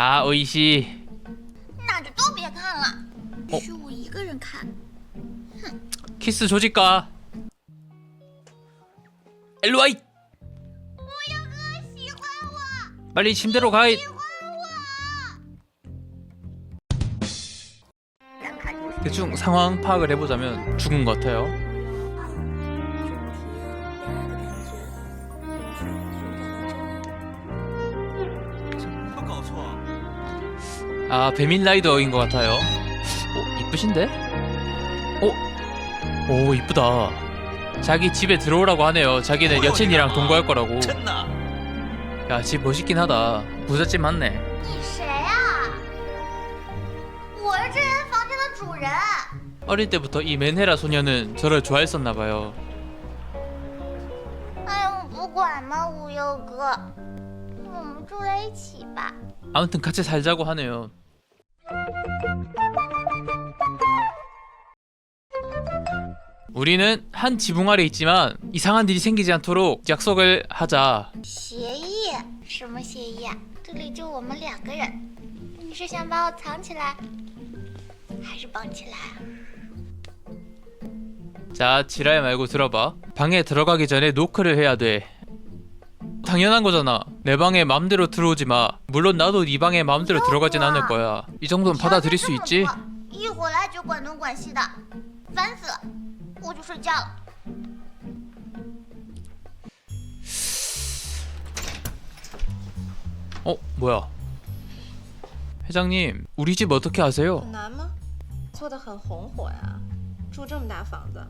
아 오이시 那就都别看了，哦许我一个人看。 키스 조질까? 일로와이 喜欢我， 빨리 침대로 가이 喜欢我。眼看就是 대충 상황 파악을 해보자면 죽은 것 같아요 아 배민 라이더인 것 같아요 오 이쁘신데? 오? 오 이쁘다 자기 집에 들어오라고 하네요 자기는 여친이랑 동거할 거라고 真的？ 야 집 멋있긴 하다 부잣집 맞네 你谁啊？我是这间房间的主人。 어릴 때부터 이 맨헤라 소녀는 저를 좋아했었나봐요 哎呀，我不管嘛，无忧哥，我们住在一起吧。 아무튼 같이 살자고 하네요 우리는 한 지붕 아래 있지만 이상한 일이 생기지 않도록 약속을 하자 协议？什么协议啊？这里就我们两个人，你是想把我藏起来，还是绑起来？ 자 지랄 말고 들어봐 방에 들어가기 전에 노크를 해야 돼 당연한 거잖아 내 방에 맘대로 들어오지 마 물론 나도 네 방에 맘대로 들어가진 않을 거야 이 정도는 받아들일 수 있지? 一回来就管东管西的，烦死了！我去睡觉了。 어 뭐야 회장님 우리 집 어떻게 아세요? 很难吗？做的很红火呀，住这么大房子，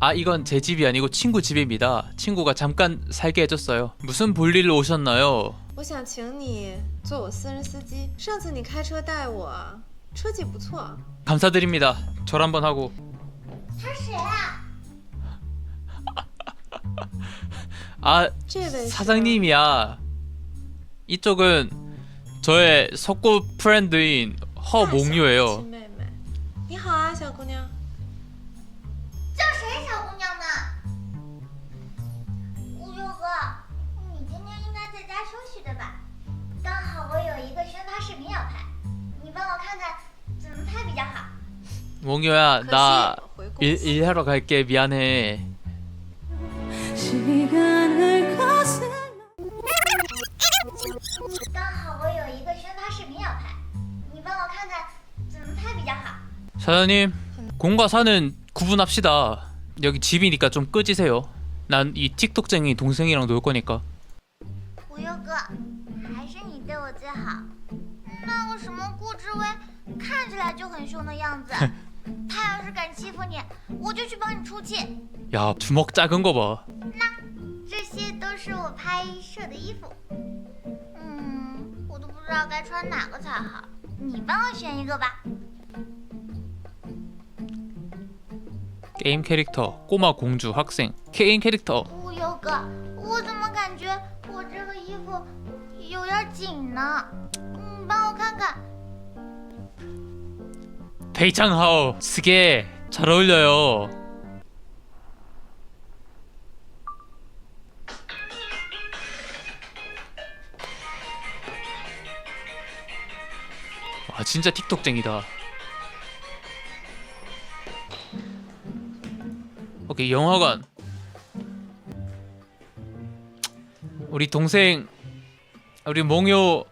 아 이건 제 집이 아니고 친구 집입니다 친구가 잠깐 살게 해줬어요 무슨 볼일로 오셨나요? 我想请你做我私人司机。上次你开车带我，车技不错。 감사드립니다 절 한번 하고 他谁啊？ 아 这位是 사장님이야 이쪽은 저의 석구 프렌드인 大小 허몽유예요 몽유야 可 나 惜回公 일, 司。 일하러 갈게 미안해 시간을 거슬러 刚好我有一个宣发视频要拍，你帮我看看怎么拍比较好。 사장님 공과 사는 구분합시다 여기 집이니까 좀 끄지세요 난 이 틱톡쟁이 동생이랑 놀 거니까 无忧哥，还是你对我最好。那个什么顾之威，看起来就很凶的样子。 他要是敢欺负你，我就去帮你出气。 야 주먹 작은 거봐 这些都是我拍摄的衣服。嗯，我都不知道该穿哪个才好，你帮我选一个吧。 게임 캐릭터 꼬마 공주 학생 게임 캐릭터 无忧哥，我怎么感觉我这个衣服有点紧呢？你帮我看看。 베이창하오 스게 잘 어울려요. 와 진짜 틱톡쟁이다. 오케이 영화관. 우리 동생 우리 몽요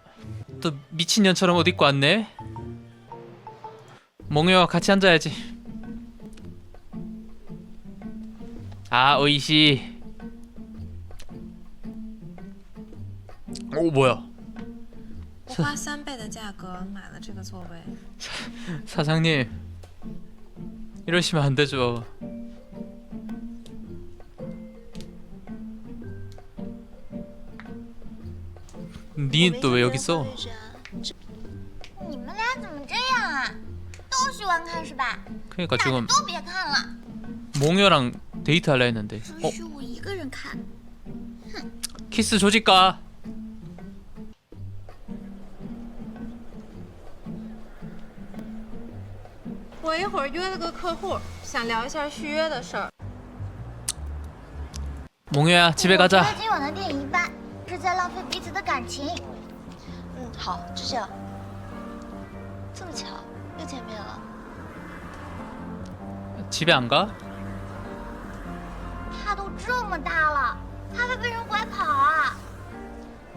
또 미친년처럼 옷 입고 왔네 몽요와 같이 앉아야지. 아, 오이시. 오, 뭐야? 我花三倍的价格买了这个座位。 사장님. 이러시면 안 되죠. 니 또 왜 여기 있어? 都喜欢看是吧？ 그러니까 那就 지금 都别看了， 몽요랑 데이트하려 했는데. 只 어, 许我一个人看。 키스 조질까? 我一会儿约了个客户，想聊一下续约的事儿。 몽요야, 집에 我觉 가자. 得今晚的电影一般，是在浪费彼此的感情。 嗯，好，就这样。这么巧，又见面了。 집에 안 가? 他都这么大了，还会被人拐跑啊！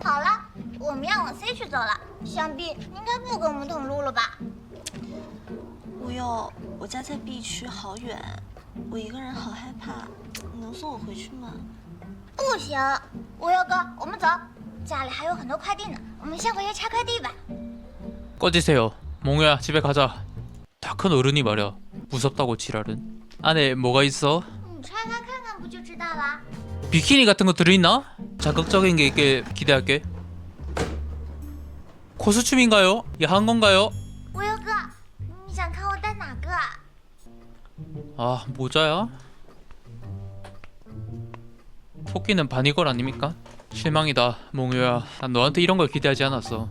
好了，我们要往 C 区走了，想必应该不跟我们同路了吧？无忧，我家在 B 区，好远，我一个人好害怕。你能送我回去吗？不行，无忧哥，我们走，家里还有很多快递呢，我们先回去拆快递吧。 꺼지세요. 몽유야 집에 가자. 다 큰 어른이 말야 무섭다고 지랄은 안에 뭐가 있어? 비키니 같은 거 들어있나? 자극적인 게 있게 기대할게 코스튬인가요? 야한 건가요? 아 모자야? 토끼는 반이걸 아닙니까? 실망이다 몽유야 난 너한테 이런 걸 기대하지 않았어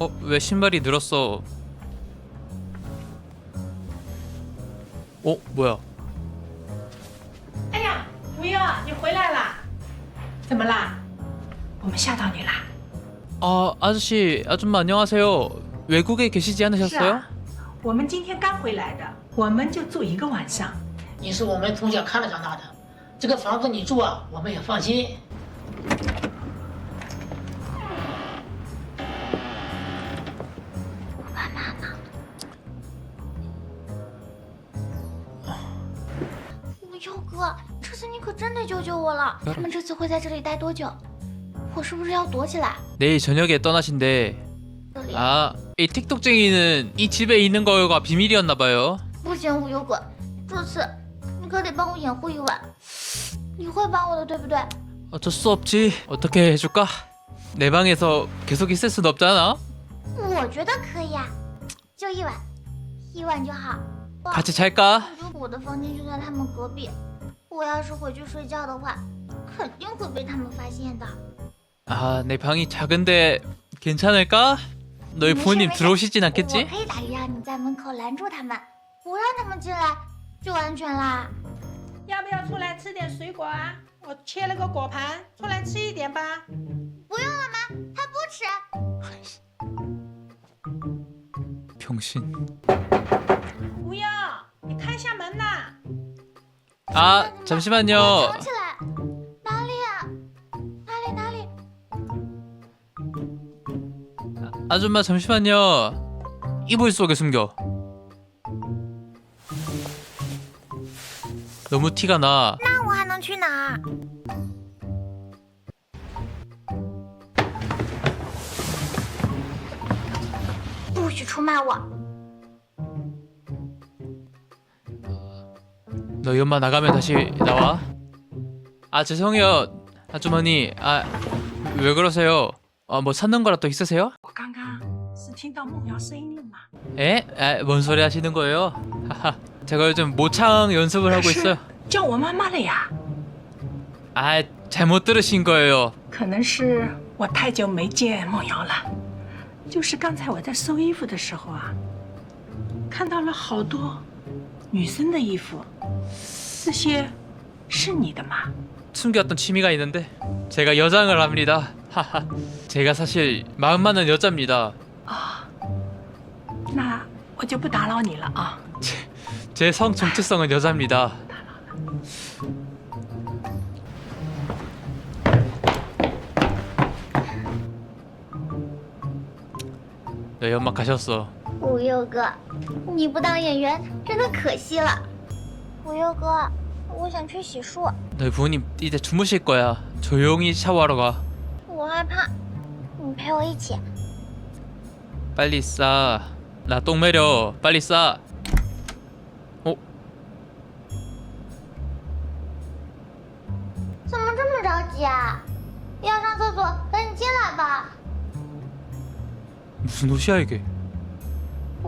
어? 왜 신발이 늘었어 어? 뭐야 哎呀，吴悠，你回来啦？怎么啦？我们吓到你啦？ 아 아저씨 아줌마 안녕하세요 외국에 계시지 是 않으셨어요? 啊，我们今天刚回来的，我们就住一个晚上。你是我们从小看着长大的，这个房子你住啊，我们也放心。 哥，这次你可真得救救我了！他们这次会在这里待多久？我是不是要躲起来？ 내일 저녁에 떠나신대 这里 아 이 틱톡쟁이는 이 집에 있는 거가 비밀이었나봐요 不行，无忧哥，这次你可得帮我掩护一晚。你会帮我的，对不对？ 어쩔 수 없지. 어떻게 해줄까? 내 방에서 계속 있을 순 없잖아. 我觉得可以啊，就一晚，一晚就好。 같이 잘까? 如果我的房间就在他们隔壁， 我要是回去睡觉的话，肯定会被他们发现的。 아, 내 방이 작은데 괜찮을까? 너희 没事 부모님 没事 들어오시진 我 않겠지? 可以打个样，你在门口拦住他们，不让他们进来，就安全啦。要不要出来吃点水果啊？我切了个果盘，出来吃一点吧。不用了吗？他不吃。 병신. 吴悠，你开下门呐！ 아, 我 잠시만요. 藏起来，哪里啊？哪里哪里？ 아줌마 잠시만요. 이불 속에 숨겨. 너무 티가 나. 那我还能去哪儿？不许出卖我！ 너희 엄마 나가면 다시 나와. 아 죄송해요 아주머니. 아 왜 그러세요? 아 뭐 찾는 거라 또 있으세요? 我刚刚是听到梦瑶声音了吗？ 에? 아, 뭔 소리 하시는 거예요? 하하. 제가 요즘 모창 연습을 하고 있어요. 叫我妈妈了呀？ 아 잘못 들으신 거예요. 可能是我太久没见梦瑶了。就是刚才我在收衣服的时候啊，看到了好多 女生的衣服，这些是你的吗？ 숨겨왔던 취미가 있는데 제가 여장을 합니다. 하하. 제가 사실 마음 많은 여자입니다. 啊、那我就不打扰你了啊。 제 성 정체성은 여자입니다. 너희 엄마 가셨어. 无忧哥，你不当演员真的可惜了。无忧哥，我想去洗漱， 너희 부모님 이제 주무실 거야. 조용히 샤워하러 가. 我害怕。你陪我一起。 빨리 싸. 나 똥 매려. 빨리 싸. 어? 怎么这么着急啊？要上厕所，赶紧进来吧。 무슨 옷이야 이게?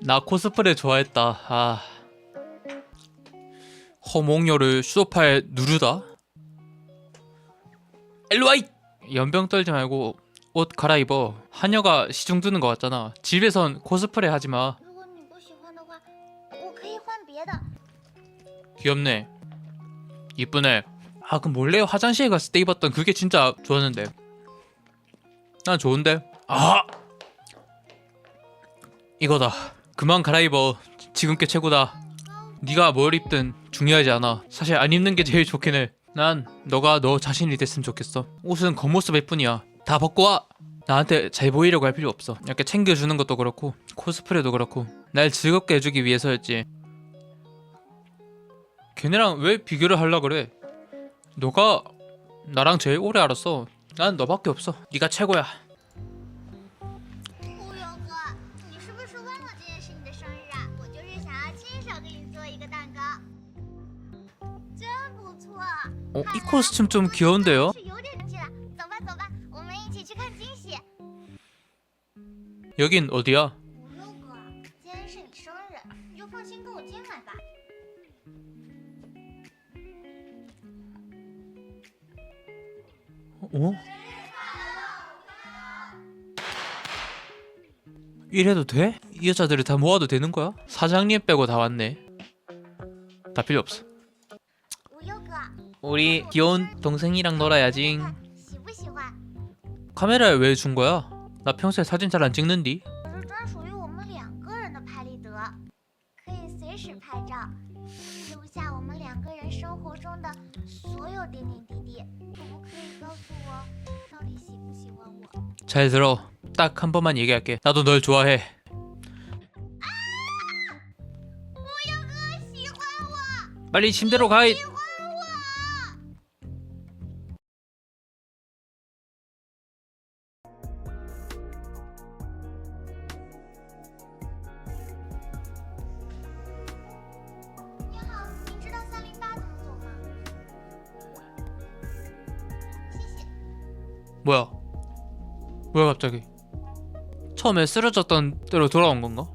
나 코스프레 좋아했다 아 허몽요를 수도파에 누르다 일로와이 연병 떨지 말고 옷 갈아입어 한여가 시중 드는 것 같잖아 집에선 코스프레 하지마 如果你不喜欢的话，我可以换别的。 귀엽네 이쁘네 아 그럼 몰래 화장실에 갔을 때 입었던 그게 진짜 좋았는데 난 좋은데 아 이거다 그만 갈아입어. 지금 게 최고다. 네가 뭘 입든 중요하지 않아. 사실 안 입는 게 제일 좋긴 해난 너가 너 자신이 됐으면 좋겠어. 옷은 겉모습일 뿐이야. 다 벗고 와. 나한테 잘 보이려고 할 필요 없어. 이렇게 챙겨주는 것도 그렇고 코스프레도 그렇고 날 즐겁게 해주기 위해서였지. 걔네랑 왜 비교를 하려 그래? 너가 나랑 제일 오래 알았어. 난 너밖에 없어. 네가 최고야. 어, 이 코스튬 좀 귀여운데요? 여긴 어디야? 어? 이래도 돼? 이 여자들을 다 모아도 되는 거야? 사장님 빼고 다 왔네. 다 필요 없어. 우리 귀여운 동생이랑 놀아야지. 카메라를 왜 준 거야? 나 평소에 사진 잘 안 찍는디. 잘 들어. 딱 한 번만 얘기할게. 나도 널 좋아해. 빨리 침대로 가. 뭐야? 갑자기? 처음에 쓰러졌던 대로 돌아온 건가?